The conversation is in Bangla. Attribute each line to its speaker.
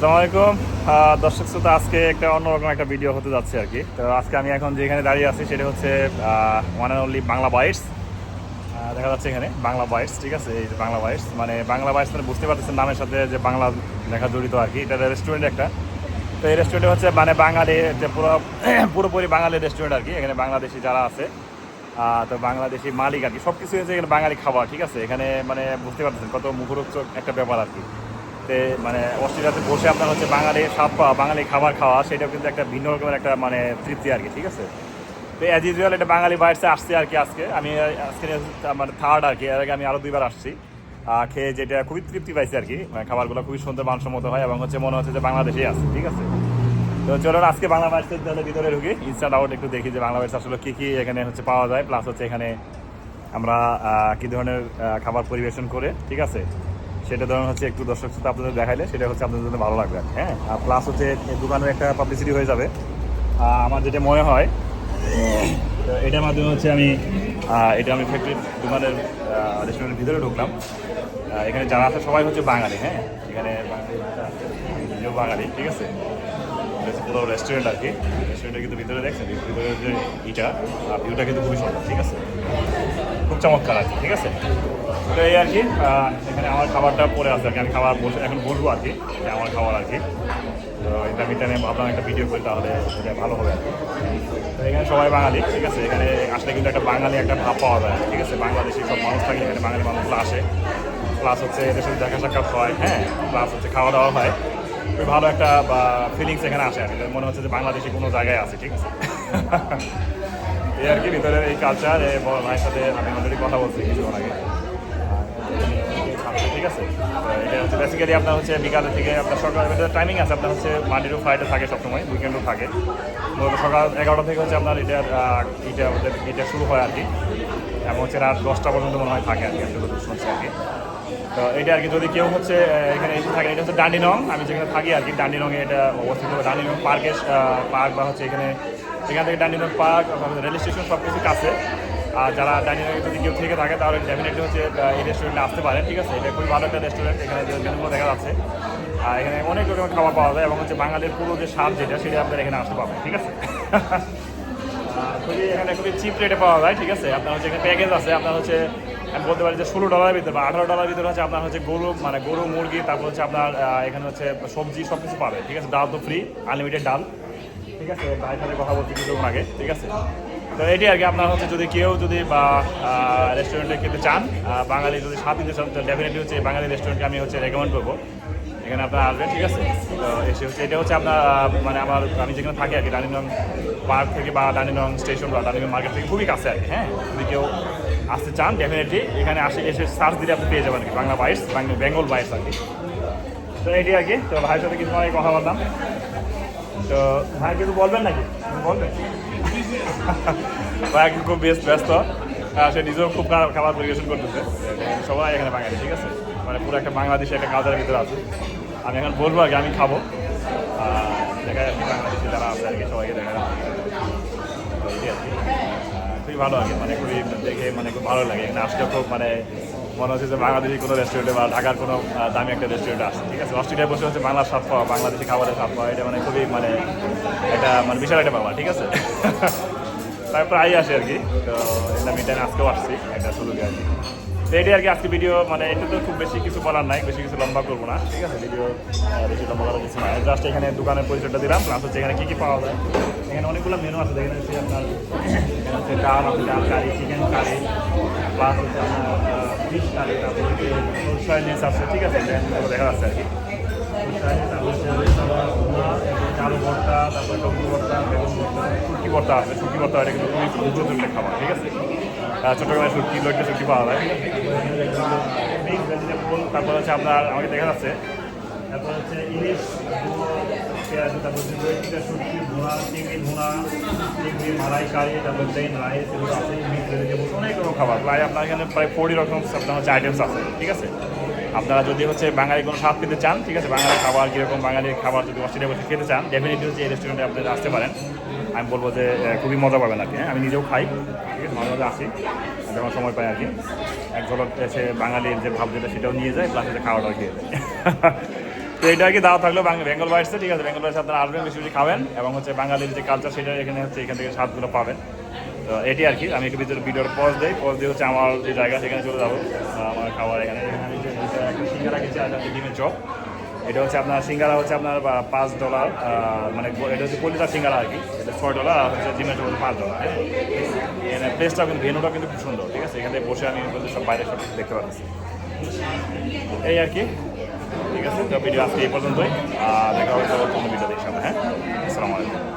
Speaker 1: আসসালামু আলাইকুম। দর্শক শ্রোতা, আজকে একটা অন্যরকম একটা ভিডিও হতে যাচ্ছে আর কি। তো আজকে আমি এখন যেখানে দাঁড়িয়ে আছি সেটা হচ্ছে one and only Bangla bytes দেখা যাচ্ছে এখানে, বাংলা বাইটস ঠিক আছে? এই যে বাংলা বাইটস মানে বাংলা বাইটস মানে বুঝতে পারতেছেন নামের সাথে যে বাংলা লেখা জড়িত আর কি। এটা রেস্টুরেন্ট একটা। তো এই রেস্টুরেন্টে হচ্ছে মানে বাঙালি, যে পুরো, পুরোপুরি বাঙালি রেস্টুরেন্ট আর কি। এখানে বাংলাদেশি যারা আছে তো বাংলাদেশি মালিক আর কি। সব কিছু হচ্ছে এখানে বাঙালি খাবার, ঠিক আছে? এখানে মানে বুঝতে পারতেছেন কত মুখরোচক একটা ব্যাপার আর কি। তে মানে অস্ট্রেলিয়াতে বসে আপনার হচ্ছে বাঙালি সাপ বাঙালি খাবার খাওয়া, সেটাও কিন্তু একটা ভিন্ন রকমের একটা মানে তৃপ্তি আর কি, ঠিক আছে? তো অ্যাজ ইউজুয়াল এটা বাঙালি বাইরসে আসছে আর কি আজকে। আমি, আজকে মানে থার্ড আর কি, এর আগে আমি আরও দুইবার আসছি। খেয়ে যেটা খুবই তৃপ্তি পাইছি আর কি মানে খাবারগুলো খুবই সুন্দর মানসম্মত হয় এবং হচ্ছে মনে হচ্ছে যে বাংলাদেশেই আছে, ঠিক আছে? তো চলুন আজকে বাংলা বাইরসের তাহলে ভিতরে ঢুকি ইনস্টাট আউট একটু দেখি যে বাংলা বাইরস আসলে কী কী এখানে হচ্ছে পাওয়া যায়। প্লাস হচ্ছে এখানে আমরা কী ধরনের খাবার পরিবেশন করে, ঠিক আছে? সেটা ধরুন হচ্ছে একটু দর্শক শ্রোতা আপনাদের দেখাইলে, সেটা হচ্ছে আপনাদের জন্য ভালো লাগবে হ্যাঁ? আর প্লাস হচ্ছে দোকানের একটা পাবলিসিটি হয়ে যাবে। আমার যেটা মনে হয় এটার মাধ্যমে হচ্ছে আমি এটা আমি ফ্যাক্টরি দোকানের রেস্টুরেন্টের ভিতরে ঢুকলাম। এখানে যারা আছে সবাই হচ্ছে বাঙালি হ্যাঁ? এখানে নিজেও বাঙালি, ঠিক আছে? পুরো রেস্টুরেন্ট আর কি। রেস্টুরেন্টটা কিন্তু ভিতরে দেখছেন, ভিতরে যে ইটা ভিউটা কিন্তু খুবই সুন্দর, ঠিক আছে? খুব চমৎকার আর কি, ঠিক আছে? তো এই আর কি এখানে আমার খাবারটা পরে আছে আর কি। আমি খাবার বসে এখন বসবো আর কি, আমার খাবার আর কি। তো এটা আমি টাইমে ভাবলাম একটা ভিডিও করি, তাহলে ভালো হবে আর কি। তো এখানে সবাই বাঙালি, ঠিক আছে? এখানে আসলে কিন্তু একটা বাঙালি একটা ভাব পাওয়া যায় ঠিক আছে? বাংলাদেশি সব মানুষ থাকে এখানে বাঙালি মানুষগুলো আসে। প্লাস হচ্ছে এদের সাথে দেখা সাক্ষাৎ হয় হ্যাঁ? প্লাস হচ্ছে খাওয়া দাওয়া হয়। খুবই ভালো একটা ফিলিংস এখানে আসে আর কি। মনে হচ্ছে যে বাংলাদেশি কোনো জায়গায় আছে, ঠিক আছে? এই আর কি ভিতরে এই কালচার এই বড় ভাইয়ের সাথে আমি অলরেডি কথা বলছি কিছুক্ষণ আগে। আচ্ছা, ঠিক আছে। এটা হচ্ছে বেসিক্যালি আপনার হচ্ছে বিকালের থেকে আপনার সকাল টাইমিং আছে আপনার হচ্ছে মান্ডে টু ফ্রাইডে থাকে সবসময় উইকেন্ডও থাকে। সকাল এগারোটা থেকে হচ্ছে আপনার আহ, এটা ওদের এটা শুরু হয় আর কি। এবং হচ্ছে রাত দশটা পর্যন্ত মনে হয় থাকে আর কি আর কি। তো এটা আর কি যদি কেউ হচ্ছে এখানে এসে থাকে এটা হচ্ছে ডান্ডিনং আমি যেখানে থাকি আর কি ডান্ডিনংয়ে এটা অবস্থিত। ডান্ডিনং পার্কের পার্ক বা হচ্ছে এখানে এখান থেকে ডান্ডিনং পার্ক রেল স্টেশন সব কিছু। কাছে আর যারা ডাইনিংয়ে যদি কেউ থেকে থাকে, তাহলে ডেফিনেটলি হচ্ছে এই রেস্টুরেন্টে আসতে পারে ঠিক আছে? এটা খুবই ভালো একটা রেস্টুরেন্ট এখানে দেখা যাচ্ছে। আর এখানে অনেক রকমের খাবার পাওয়া যায় এবং হচ্ছে বাঙালির পুরো যে স্বাদ যেটা, সেটা আপনারা এখানে আসতে পারবেন, ঠিক আছে? খুবই এখানে খুবই চিপ রেটে পাওয়া যায়, ঠিক আছে? আপনার হচ্ছে এখানে প্যাকেজ আছে, আপনার হচ্ছে, আমি বলতে পারি যে ষোলো ডলারের ভিতরে বা আঠারো ডলারের ভিতরে হচ্ছে আপনার হচ্ছে গরু মানে গরু, মুরগি, তারপর হচ্ছে আপনার এখানে হচ্ছে সবজি সব কিছু পাবে ঠিক আছে? ডাল তো ফ্রি আনলিমিটেড ডাল। ঠিক আছে? কথা আগে, ঠিক আছে? তো এটি আর কি, আপনার হচ্ছে যদি কেউ যদি বা রেস্টুরেন্টে খেতে চান বাঙালি যদি স্বাদ দিতে চান ডেফিনেটলি হচ্ছে বাঙালি রেস্টুরেন্টকে আমি হচ্ছে রেকমেন্ড করব। এখানে আপনার আসবেন, ঠিক আছে? তো এসে হচ্ছে, এটা হচ্ছে আপনার মানে আমার, আমি যেখানে থাকি আর কি ডানিনং পার্ক থেকে বা ডানিনং স্টেশন বা ডানিনং মার্কেট থেকে খুবই কাছে আর কি হ্যাঁ? যদি কেউ আসতে চান ডেফিনেটলি এখানে আসে, এসে সার্চ দিলে আপনি পেয়ে যাবেন আর কি, বাংলা বাইটস বেঙ্গল বাইটস আর কি। তো এটি আর কি, তো ভাইয়ের সাথে কিছু কথা বললাম। তো ভাই কিছু বলবেন নাকি? বলবেন। ভাই খুব বেশ ব্যস্ত। সে নিজেও খুব খারাপ খাবার পরিবেশন করতেছে। সবাই এখানে বাঙালি, ঠিক আছে? মানে পুরো একটা বাংলাদেশে একটা কালচারের ভিতরে আছে। আমি এখন বলব কি, আমি খাব। দেখা যাচ্ছে বাংলাদেশে যারা আছে আর কি, সবাইকে দেখা যাচ্ছে খুবই ভালো লাগে মানে খুবই দেখে মানে খুব ভালো লাগে। এখানে আসলে খুব মানে মনে হচ্ছে যে বাংলাদেশি কোনো রেস্টুরেন্টে বা ঢাকার কোনো দামি একটা রেস্টুরেন্টে আসছে। ঠিক আছে? অস্ট্রেলিয়ায় বসে হচ্ছে বাংলার স্বাদ পাওয়া, বাংলাদেশি খাবারের স্বাদ পাওয়া, এটা মানে খুবই মানে একটা মানে বিশাল একটা ব্যাপার, ঠিক আছে? তাই প্রায়ই আসে আর কি। তো এটা আমি টাইম আজকেও আসছি, একটা সুযোগে আর কি। তো এটাই আর কি আজকে ভিডিও মানে এটা তো খুব বেশি কিছু বলার নাই, বেশি কিছু লম্বা করব না, ঠিক আছে? ভিডিও বেশি লম্বা করার কিছু নাই। জাস্ট এখানে দোকানের পরিচয়টা দিলাম প্লাস হচ্ছে এখানে কী কী পাওয়া যায়। এখানে অনেকগুলো মেনু আছে এখানে হচ্ছে আপনার, এখানে হচ্ছে ডাল, আছে ডাল, কারি চিকেন কারি প্লাস হচ্ছে আপনার তারপর হচ্ছে সয়াবিন আছে ঠিক আছে দেখা যাচ্ছে আর কি আলু ভর্তা তারপরে টমেটো ভর্তা বেগুন ভর্তা আছে শুটকি ভর্তা এটা কিন্তু খুবই খাবার ঠিক আছে ছোটবেলায় শুটকি লোকটা শুটকি পাওয়া যায় তারপর হচ্ছে আপনার আমাকে দেখা যাচ্ছে তারপর হচ্ছে ইলিশ পেঁয়াজ তারপর দইটা শুটকি ভুনা চিংড়ি ভুনা চিংড়ি মালাই কারি তারপর প্লেন রাইস, এগুলো আছে অনেক রকম খাবার। প্রায় আপনার এখানে প্রায় ফোরটি রকম আপনার হচ্ছে আইটেমস আছে, ঠিক আছে? আপনারা যদি হচ্ছে বাঙালি কোনো স্বাদ পেতে চান, ঠিক আছে, বাঙালি খাবার কীরকম, বাঙালি খাবার যদি অস্ট্রেলিয়া বসে খেতে চান ডেফিনেটলি হচ্ছে এই রেস্টুরেন্টে আপনারা আসতে পারেন। আমি বলব যে খুবই মজা পাবেন আর কি হ্যাঁ? আমি নিজেও খাই, ঠিক আছে, মাঝে মাঝে আসি যখন সময় পাই আর কি। এক ঝলক এসে বাঙালির যে ভাব যেটা, সেটাও নিয়ে যায় প্লাস এটা খাওয়াটাও খেয়ে যায়। তো এটা আর কি দাওয়া থাকল বেঙ্গল বাইটসে ঠিক আছে? বেঙ্গল বাইটস আপনারা আসবেন, বেশি বেশি খাবেন এবং হচ্ছে বাঙালির যে কালচার সেটা এখানে হচ্ছে এখান থেকে স্বাদগুলো পাবেন। তো এটি আর কি। আমি একটু ভিতরে ভিডিওর পজ দিই। পজ দিয়ে হচ্ছে আমার যে জায়গা, সেখানে চলে যাব। আমার খাবার এখানে। সিঙ্গারা গেছি আর একটা ডিমের চপ। এটা হচ্ছে আপনার সিঙ্গারা হচ্ছে আপনার পাঁচ ডলার মানে এটা হচ্ছে কলিতা সিঙ্গারা আর কি। এটা ছয় ডলার আর হচ্ছে চপ হচ্ছে পাঁচ ডলার হ্যাঁ? এখানে প্লেসটাও কিন্তু ভেনুটাও কিন্তু খুব সুন্দর, ঠিক আছে? এখানে বসে আমি সব বাইরে সব দেখতে পাচ্ছি এই আর কি। ঠিক আছে, তো ভিডিও আজকে এই পর্যন্তই। দেখা হবে অন্য ভিডিও দেখছি হ্যাঁ? আসসালামু আলাইকুম।